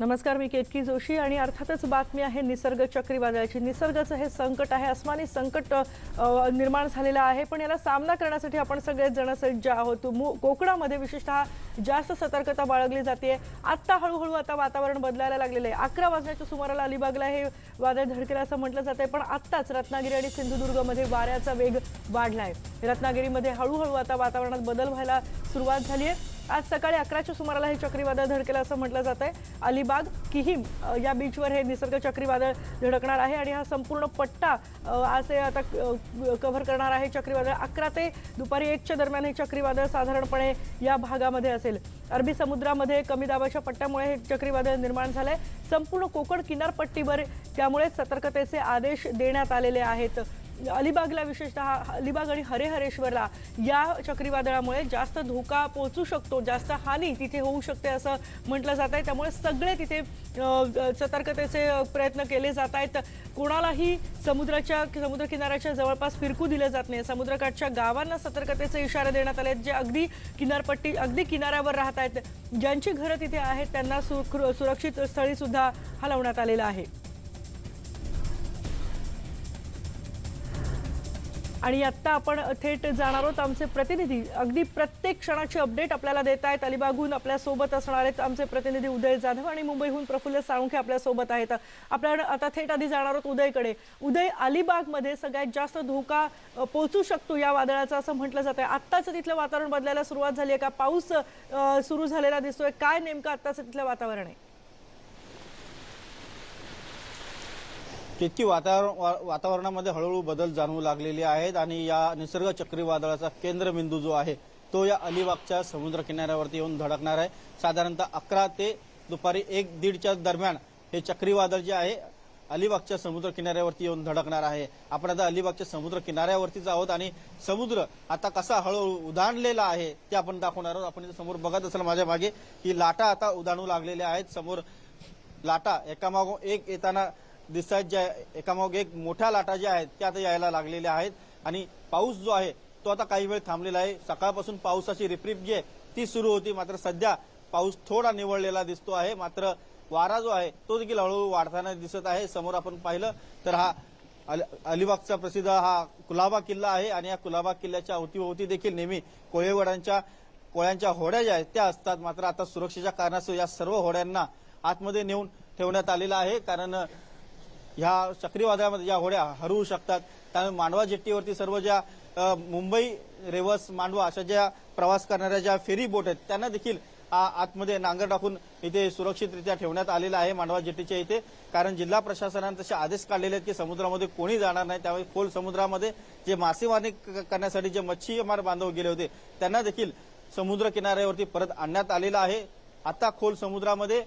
नमस्कार मी केतकी जोशी आणि अर्थातच बातमी आहे निसर्ग चक्रीवादळाची. निसर्गाचं हे संकट आहे अस्मानी संकट निर्माण झालेलं आहे. पण याला सामना करण्यासाठी आपण सगळेच जण सज्ज आहोत. मु- कोकणामध्ये विशेषतः जास्त सतर्कता बाळगली जाते. आत्ता हळूहळू आता वातावरण बदलायला लागलेलं आहे. अकरा वाजण्याच्या सुमाराला अलिबागला हे वादळ धडकेल असं म्हटलं जात आहे. पण आत्ताच रत्नागिरी आणि सिंधुदुर्गमध्ये वाऱ्याचा वेग वाढला आहे रत्नागिरीमध्ये हळूहळू आता वातावरणात बदल व्हायला सुरुवात झाली आहे. आज सकाळी अकराच्या सुमाराला हे चक्रीवादळ धडकेल असं म्हटलं जात आहे अलिबाग किहिम या बीचवर हे निसर्ग चक्रीवादळ धडकणार आहे आणि हा संपूर्ण पट्टा आज हे आता कव्हर करणार आहे चक्रीवादळ. अकरा ते दुपारी एकच्या दरम्यान हे चक्रीवादळ साधारणपणे या भागामध्ये असेल. अरबी समुद्रामध्ये कमी दाबाच्या पट्ट्यामुळे हे चक्रीवादळ निर्माण झालं आहे संपूर्ण कोकण किनारपट्टीवर त्यामुळे सतर्कतेचे आदेश देण्यात आलेले आहेत. अलिबागला विशेषतः अलिबाग आणि हरेहरेश्वरला या चक्रीवादळामुळे जास्त धोका पोहोचू शकतो जास्त हानी तिथे होऊ शकते असं म्हटलं जात आहे त्यामुळे सगळे तिथे सतर्कतेचे प्रयत्न केले जात आहेत कोणालाही समुद्राच्या समुद्र किनाऱ्याच्या जवळपास फिरकू दिलं जात नाही. समुद्रकाठच्या गावांना सतर्कतेचे इशारे देण्यात आले आहेत जे अगदी किनारपट्टी अगदी किनाऱ्यावर राहत आहेत ज्यांची घरं तिथे आहेत त्यांना सुरक्षित स्थळी सुद्धा हलवण्यात आलेलं आहे. आणि आत्ता आपण थेट जाणार आहोत. आमचे प्रतिनिधी अगदी प्रत्येक क्षणाची अपडेट आपल्याला देत आहेत अलिबागहून आपल्यासोबत असणार आहेत आमचे प्रतिनिधी उदय जाधव आणि मुंबईहून प्रफुल्ल साळुंखे आपल्यासोबत आहेत. आपण आता थेट आधी जाणार आहोत उदयकडे. उदय अलिबागमध्ये सगळ्यात जास्त धोका पोचू पोहोचू शकतो या वादळाचा असं म्हटलं जात आहे. आत्ताचं तिथलं वातावरण बदलायला सुरुवात झाली आहे का? पाऊस सुरू झालेला दिसतोय. काय नेमकं आत्ताचं तिथलं वातावरण आहे? तितकी वातावरण वा- वातावरणामध्ये हळूहळू बदल जाणवू लागलेले आहेत आणि या निसर्ग चक्रीवादळाचा केंद्रबिंदू जो आहे तो या अलिबागच्या समुद्र किनाऱ्यावरती येऊन धडकणार आहे. साधारणतः अकरा ते दुपारी एक दीडच्या दरम्यान हे चक्रीवादळ जे आहे अलिबागच्या समुद्र किनाऱ्यावरती येऊन धडकणार आहे. आपण आता अलिबागच्या समुद्र किनाऱ्यावरतीच आहोत आणि समुद्र आता कसा हळूहळू उधाणलेला आहे ते आपण दाखवणार आहोत. आपण समोर बघत असाल माझ्या मागे की लाटा आता उधाणू लागलेल्या आहेत. समोर लाटा एकामागून एक येताना दिसत ज्या एकामागोन एक मोठ्या लाटा ज्या आहेत त्या आता यायला लागलेल्या आहेत. आणि पाऊस जो आहे तो आता काही वेळ थांबलेला आहे. सकाळपासून पावसाची रिपरिप जी आहे ती सुरू होती. मात्र सध्या पाऊस थोडा निवळलेला दिसतो आहे. मात्र वारा जो आहे तो देखील हळूहळू वाढताना दिसत आहे. समोर आपण पाहिलं तर हा अल- अलिबागचा प्रसिद्ध हा कुलाबा किल्ला आहे. आणि या कुलाबा किल्ल्याच्या अवतीभोवती देखील नेहमी कोळेवडांच्या कोळ्यांच्या होड्या ज्या आहेत त्या असतात. मात्र आता सुरक्षेच्या कारणास्तव या सर्व होड्यांना आतमध्ये नेऊन ठेवण्यात आलेलं आहे. कारण ह्या चक्रीवादळामध्ये या होड्या हरवू शकतात त्यामुळे मांडवा जेट्टीवरती सर्व ज्या मुंबई रेवस मांडवा अशा ज्या प्रवास करणाऱ्या ज्या फेरी बोट आहेत त्यांना देखील आतमध्ये नांगर टाकून इथे सुरक्षितरित्या ठेवण्यात आलेलं आहे मांडवा जेट्टीच्या इथे. कारण जिल्हा प्रशासनानं तसे आदेश काढलेले आहेत की समुद्रामध्ये कोणी जाणार नाही. त्यामुळे खोल समुद्रामध्ये जे मासेमारी क- करण्यासाठी जे मच्छीमार बांधव गेले होते त्यांना देखील समुद्र किनाऱ्यावरती परत आणण्यात आलेलं आहे. आता खोल समुद्रामध्ये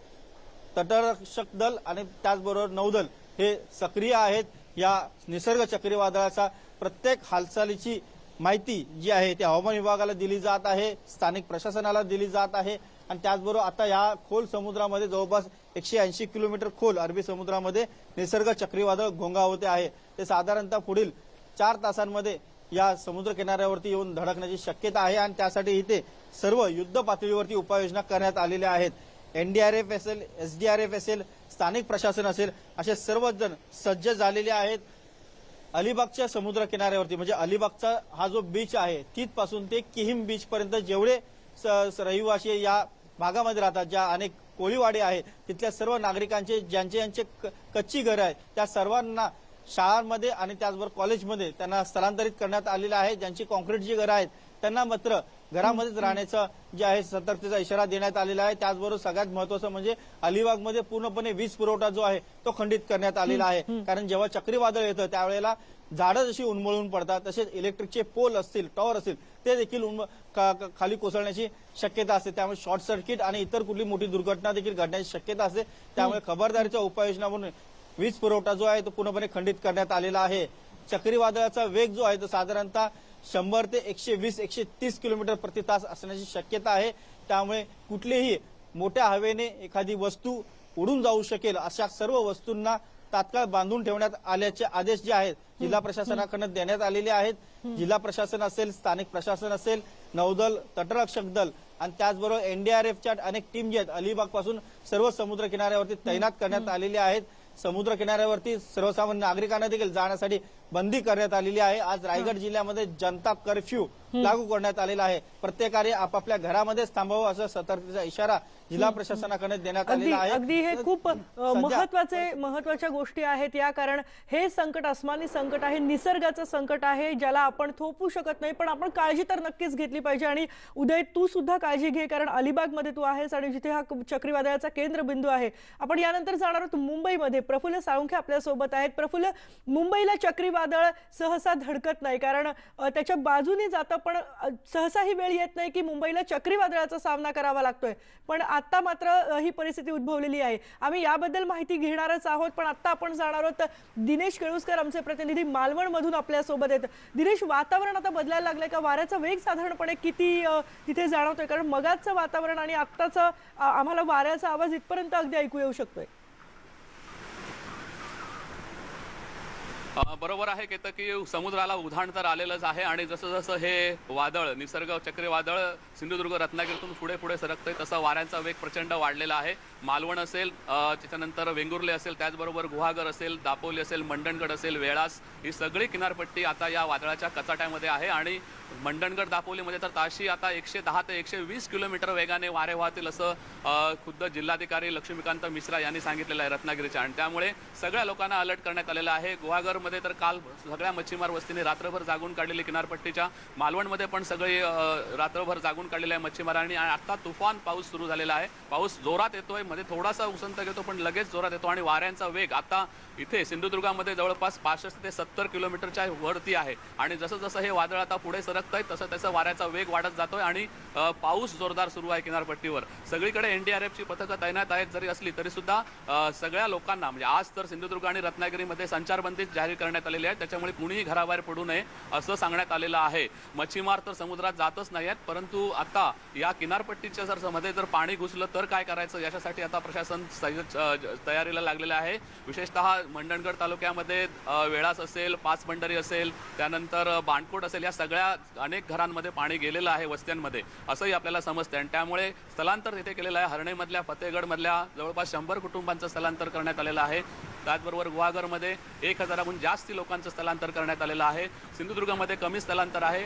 तटरक्षक दल आणि त्याचबरोबर नौदल हे सक्रिय आहेत. या निसर्ग चक्रीवादळाचा प्रत्येक हालचालीची माहिती जी आहे ती हवामान विभागाला दिली जात आहे स्थानिक प्रशासनाला दिली जात आहे आणि त्याचबरोबर आता या खोल समुद्रामध्ये जवळपास एकशे ऐंशी किलोमीटर खोल अरबी समुद्रामध्ये निसर्ग चक्रीवादळ घोंगावते आहे. ते साधारणतः पुढील चार तासांमध्ये या समुद्र किनाऱ्यावरती येऊन धडकण्याची शक्यता आहे आणि त्यासाठी इथे सर्व युद्ध पातळीवरती उपाययोजना करण्यात आलेल्या आहेत. एनडीआरएफ असेल एसडीआरएफ असेल स्थानिक प्रशासन असेल असे सर्वच जण सज्ज झालेले आहेत अलिबागच्या समुद्र किनाऱ्यावरती म्हणजे अलिबागचा हा जो बीच आहे तिथपासून ते किहिम बीच पर्यंत जेवढे स- रहिवासी या भागामध्ये राहतात ज्या अनेक कोळीवाडी आहे तिथल्या सर्व नागरिकांचे ज्यांचे ज्यांचे क- कच्ची घरं आहेत त्या सर्वांना शाळांमध्ये आणि त्याचबरोबर कॉलेजमध्ये त्यांना स्थलांतरित करण्यात आलेलं आहे. ज्यांची कॉन्क्रीटची घरं आहेत त्यांना मात्र घरामध्येच राहण्याचं जे आहे सतर्कतेचा इशारा देण्यात आलेला आहे. त्याचबरोबर सगळ्यात महत्वाचं म्हणजे अलिबागमध्ये पूर्णपणे वीज पुरवठा जो आहे तो खंडित करण्यात आलेला आहे. कारण जेव्हा चक्रीवादळ येतं त्यावेळेला झाडं जशी उन्मळून पडतात तसेच इलेक्ट्रिकचे पोल असतील टॉवर असतील ते देखील खाली कोसळण्याची शक्यता असते. त्यामुळे शॉर्ट सर्किट आणि इतर कुठली मोठी दुर्घटना देखील घडण्याची शक्यता असते. त्यामुळे खबरदारीचा उपाययोजना म्हणून वीज पुरवठा जो आहे तो पूर्णपणे खंडित करण्यात आलेला आहे. चक्रीवादळाचा वेग जो आहे तो साधारणतः शंभर ते एकशे वीस एकशे तीस किलोमीटर प्रति तास असण्याची शक्यता आहे. त्यामुळे कुठलीही मोठ्या हवेने एखादी वस्तू उडून जाऊ शकेल अशा सर्व वस्तूंना तात्काळ बांधून ठेवण्यात आल्याचे आदेश जे आहेत जिल्हा प्रशासनाकडून देण्यात आलेले आहेत. जिल्हा प्रशासन असेल स्थानिक प्रशासन असेल नौदल तटरक्षक दल आणि त्याचबरोबर एनडीआरएफच्या अनेक टीम जी आहेत अलिबागपासून सर्व समुद्र किनाऱ्यावरती तैनात करण्यात आलेली आहेत. समुद्र किनाऱ्यावरती सर्वसामान्य नागरिकांना देखील जाण्यासाठी बंदी करण्यात आलेली आहे. आज रायगड जिल्ह्यामध्ये जनता कर्फ्यू लागू करण्यात आलेला आहे. प्रत्येकाने आपापल्या घरामध्येच थांबावं असं सतर्कतेचा इशारा जिल्हा प्रशासनाकडे देण्यात आलेला आहे. अगदी हे खूप महत्त्वाचे महत्त्वाच्या गोष्टी आहेत या कारण हे संकट आसमानी संकट आहे निसर्गाचं संकट आहे ज्याला आपण थोपू शकत नाही पण आपण काळजी तर नक्कीच घेतली पाहिजे. आणि उदय तू सुद्धा काळजी घे कारण अलिबागमध्ये तू आहेस आणि जिथे हा चक्रीवादळाचा केंद्रबिंदू आहे. आपण यानंतर जाणार आहोत मुंबईमध्ये. प्रफुल्ल साळुंखे आपल्यासोबत आहेत. प्रफुल्ल मुंबईला चक्रीवादळ वादळ सहसा धडकत नाही. कारण त्याच्या बाजूने जातं पण सहसा ही वेळ येत नाही की मुंबईला चक्रीवादळाचा सामना करावा लागतोय. पण आता मात्र ही परिस्थिती उद्भवलेली आहे. आम्ही याबद्दल माहिती घेणारच आहोत पण आता आपण जाणार आहोत दिनेश केळुसकर आमचे प्रतिनिधी मालवणमधून आपल्यासोबत आहेत. दिनेश वातावरण आता बदलायला लागलंय का? वाऱ्याचा वेग साधारणपणे किती तिथे जाणवतोय? कारण मगाचं वातावरण आणि आत्ताचं आम्हाला वाऱ्याचा आवाज इथपर्यंत अगदी ऐकू येऊ शकतोय. बरोबर आहे की की समुद्राला उधाण तर आलेलंच आहे आणि जसं जसं हे वादळ निसर्ग चक्रीवादळ सिंधुदुर्ग रत्नागिरीतून पुढे पुढे सरकतंय तसा वाऱ्यांचा वेग प्रचंड वाढलेला आहे. मालवण असेल त्याच्यानंतर वेंगुर्ले असेल त्याचबरोबर गुहागर असेल दापोली असेल मंडणगड असेल वेळास ही सगळी किनारपट्टी आता या वादळाच्या कचाट्यामध्ये आहे आणि मंडणगड दापोलीमध्ये तर ताशी आता एकशे दहा ते एकशे वीस किलोमीटर वेगाने वारे वाहतील असं खुद्द जिल्हाधिकारी लक्ष्मीकांत मिश्रा यांनी सांगितलेलं आहे रत्नागिरीच्या. आणि त्यामुळे सगळ्या लोकांना अलर्ट करण्यात आलेलं आहे. गुहागर गुहागरमध्ये तर काल सगळ्या मच्छीमार वस्तीने रात्रभर जागून काढलेली किनारपट्टीच्या मालवणमध्ये पण सगळे रात्रभर जागून काढलेले आहे मच्छीमारांनी. आणि आता तुफान पाऊस सुरू झालेला आहे. पाऊस जोरात येतोय. मध्ये थोडासा उसंत घेतो पण लगेच जोरात येतो आणि वाऱ्यांचा वेग आता इथे सिंधुदुर्गामध्ये जवळपास पासष्ट ते सत्तर किलोमीटरच्या वरती आहे. आणि जसं जसं हे वादळ आता पुढे सरकत आहे तसं तसं वाऱ्याचा वेग वाढत जातोय आणि पाऊस जोरदार सुरू आहे किनारपट्टीवर. सगळीकडे एनडीआरएफची पथकं तैनात आहेत. जरी असली तरी सुद्धा सगळ्या लोकांना म्हणजे आज तर सिंधुदुर्ग आणि रत्नागिरीमध्ये संचारबंदी जाहीर करण्यात आलेली आहे त्याच्यामुळे कुणीही घराबाहेर पडू नये असं सांगण्यात आलेलं आहे. मच्छीमार तर समुद्रात जातच नाही आहेत परंतु आता या किनारपट्टीच्या जर मध्ये जर पाणी घुसलं तर काय करायचं? याच्यासाठी आता प्रशासन ज- तयारीला लागलेलं आहे. विशेषतः मंडणगड तालुक्यामध्ये वेळास असेल पाचबंडरी असेल त्यानंतर बाणकोट असेल या सगळ्या अनेक घरांमध्ये पाणी गेलेलं आहे वस्त्यांमध्ये. असंही आपल्याला समजतं आणि त्यामुळे स्थलांतर तिथे केलेलं आहे. हरणेमधल्या फतेहगडमधल्या जवळपास शंभर कुटुंबांचं स्थलांतर करण्यात आलेलं आहे. त्याचबरोबर गुहागरमध्ये एक हजाराहून जास्ती लोकांचं स्थलांतर करण्यात आलेलं आहे. सिंधुदुर्गमध्ये कमी स्थलांतर आहे.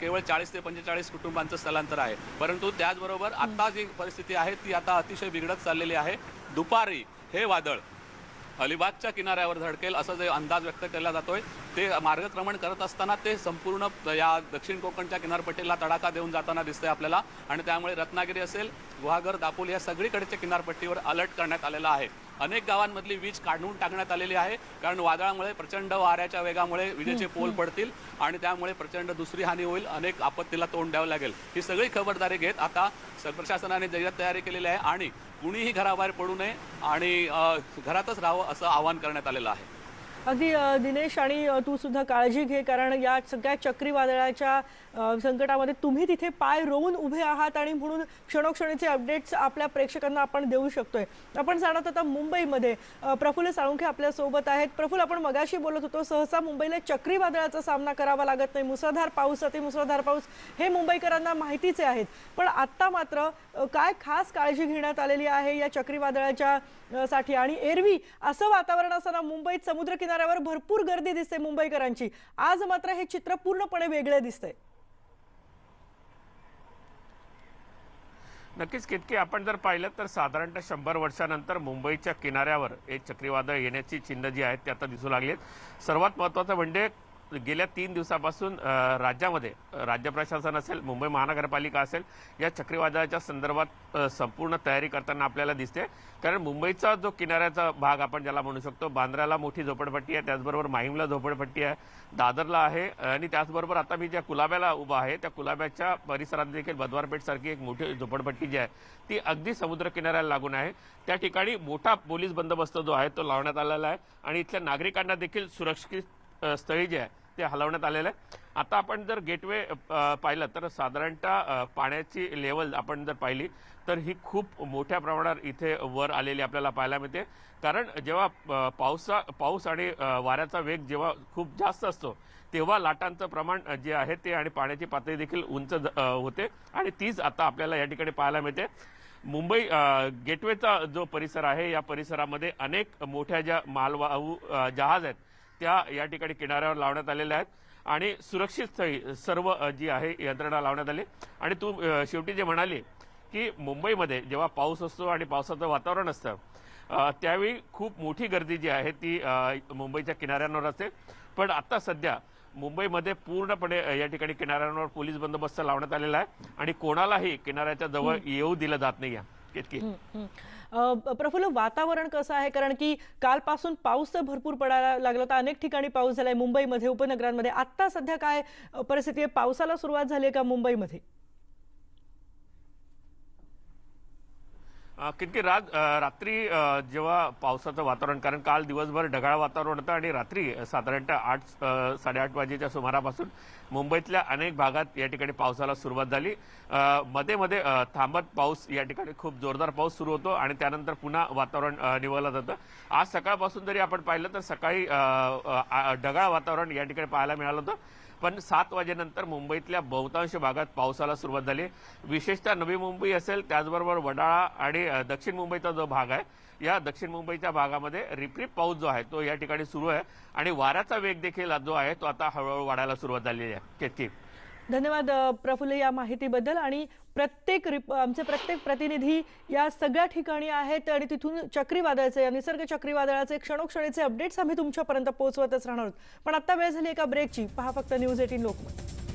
केवळ चाळीस ते पंचेचाळीस कुटुंबांचं स्थलांतर आहे. परंतु त्याचबरोबर आता जी परिस्थिती आहे ती आता अतिशय बिघडत चाललेली आहे. दुपारी हे वादळ अलिबागच्या किनाऱ्यावर धडकेल असं जे अंदाज व्यक्त केला जातोय ते मार्गक्रमण करत असताना ते संपूर्ण या दक्षिण कोकणच्या किनारपट्टीला तडाखा देऊन जाताना दिसतंय आपल्याला. आणि त्यामुळे रत्नागिरी असेल गुहागर दापोली या सगळीकडच्या किनारपट्टीवर अलर्ट करण्यात आलेला आहे. अनेक गावांमधली वीज काढून टाकण्यात आलेली आहे. कारण वादळामुळे प्रचंड वाऱ्याच्या वेगामुळे विजेचे पोल पडतील आणि त्यामुळे प्रचंड दुसरी हानी होईल. अनेक आपत्तीला तोंड द्यावं लागेल. ही सगळी खबरदारी घेत आता प्रशासनाने जय्यत तयारी केलेली आहे आणि कुणीही घराबाहेर पडू नये आणि घरातच राहावं असं आवाहन करण्यात आलेलं आहे. अगदी दिनेश आणि तू सुद्धा काळजी घे कारण या सगळ्या चक्रीवादळाच्या संकटामध्ये तुम्ही तिथे पाय रोवून उभे आहात आणि म्हणून क्षणोक्षणीचे अपडेट्स आपल्या प्रेक्षकांना आपण देऊ शकतोय. आपण जाणत आता मुंबईमध्ये. प्रफुल्ल साळुंखे आपल्यासोबत आहेत. प्रफुल्ल आपण मगाशी बोलत होतो सहसा मुंबईला चक्रीवादळाचा सामना करावा लागत नाही. मुसळधार पाऊस अति मुसळधार पाऊस हे मुंबईकरांना माहितीचे आहेत. पण आत्ता मात्र काय खास काळजी घेण्यात आलेली आहे या चक्रीवादळाच्या साठी. आणि एरवी असं वातावरण असताना मुंबईत समुद्र किनाऱ्यावर भरपूर गर्दी दिसते मुंबईकरांची. आज मात्र हे चित्र पूर्णपणे वेगळे दिसतंय. नक्कीच कितके आपण जर पाहिलं तर साधारणतः शंभर वर्षानंतर मुंबईच्या किनाऱ्यावर एक चक्रीवादळ येण्याची चिन्ह जी आहेत ते आता दिसू लागली आहेत. सर्वात महत्त्वाचं म्हणजे गेल्या तीन दिवसापासून राज्यामध्ये राज्य प्रशासन असेल मुंबई महानगरपालिका असेल या चक्रीवादळाच्या संदर्भात संपूर्ण तयारी करताना आपल्याला दिसते. कारण मुंबईचा जो किनाऱ्याचा भाग आपण ज्याला म्हणू शकतो बांद्र्याला मोठी झोपडपट्टी आहे त्याचबरोबर माहीमला झोपडपट्टी आहे दादरला आहे आणि त्याचबरोबर आता मी ज्या कुलाब्याला उभा आहे त्या कुलाब्याच्या परिसरात देखील बदवारपेठसारखी एक मोठी झोपडपट्टी जी आहे ती अगदी समुद्र किनाऱ्याला लागून आहे. त्या ठिकाणी मोठा पोलीस बंदोबस्त जो आहे तो लावण्यात आलेला आहे आणि इथल्या नागरिकांना देखील सुरक्षित स्थळी जे आहे ते हलवण्यात आलेलं आहे. आता आपण जर गेटवे पाहिलं तर साधारणतः पाण्याची लेवल आपण जर पाहिली तर ही खूप मोठ्या प्रमाणात इथे वर आलेली आपल्याला पाहायला मिळते. कारण जेव्हा पावसा पाऊस आणि वाऱ्याचा वेग जेव्हा खूप जास्त असतो तेव्हा लाटांचं प्रमाण जे आहे ते आणि पाण्याची पातळी देखील उंच होते. आणि तीच आता आपल्याला या ठिकाणी पाहायला मिळते. मुंबई गेटवेचा जो परिसर आहे या परिसरामध्ये अनेक मोठ्या ज्या मालवाहू जहाज आहेत त्या या ठिकाणी किनाऱ्यावर लावण्यात आलेल्या आहेत. आणि सुरक्षित स्थळी सर्व जी आहे यंत्रणा लावण्यात आली. आणि तू शेवटी जे म्हणाली की मुंबईमध्ये जेव्हा पाऊस असतो आणि पावसाचं वातावरण असतं त्यावेळी खूप मोठी गर्दी जी आहे ती मुंबईच्या किनाऱ्यांवर असते. पण आता सध्या मुंबईमध्ये पूर्णपणे या ठिकाणी किनाऱ्यांवर पोलीस बंदोबस्त लावण्यात आलेला आहे. आणि कोणालाही किनाऱ्याच्या जवळ येऊ दिलं जात नाही इतकी. प्रफुल्ल वातावरण कसं आहे? कारण की कालपासून पाऊस तर भरपूर पडायला लागला होता. अनेक ठिकाणी पाऊस झालाय. मुंबईमध्ये उपनगरांमध्ये. आत्ता सध्या काय परिस्थिती आहे? पावसाला सुरुवात झाली आहे का मुंबईमध्ये? किती रात रात्री जेव्हा पावसाचं वातावरण कारण काल दिवसभर ढगाळ वातावरण होतं आणि रात्री साधारणतः आठ साडेआठ वाजेच्या सुमारापासून मुंबईतल्या अनेक भागात या ठिकाणी पावसाला सुरुवात झाली. मध्ये मध्ये थांबत पाऊस या ठिकाणी खूप जोरदार पाऊस सुरू होतो आणि त्यानंतर पुन्हा वातावरण निवळलं जातं. आज सकाळपासून जरी आपण पाहिलं तर सकाळी ढगाळ वातावरण या ठिकाणी पाहायला मिळालं होतं. पण सात वाजेनंतर मुंबईतल्या बहुतांश भागात पावसाला सुरुवात झाली. विशेषतः नवी मुंबई असेल त्याचबरोबर वडाळा आणि दक्षिण मुंबईचा जो भाग आहे या दक्षिण मुंबईच्या भागामध्ये रिपरिप पाऊस जो आहे तो या ठिकाणी सुरू आहे. आणि वाऱ्याचा वेग देखील जो आहे तो आता हळूहळू वाढायला सुरुवात झालेली आहे. केतकी धन्यवाद प्रफुल्ल या माहितीबद्दल. आणि प्रत्येक रिप आमचे प्रत्येक प्रतिनिधी या सगळ्या ठिकाणी आहेत आणि तिथून चक्रीवादळाचे या निसर्ग चक्रीवादळाचे क्षणोक्षणीचे अपडेट्स आम्ही तुमच्यापर्यंत पोहोचवतच राहणार आहोत. पण आता वेळ झाली एका ब्रेकची पहा फक्त न्यूज एटीन लोकमत.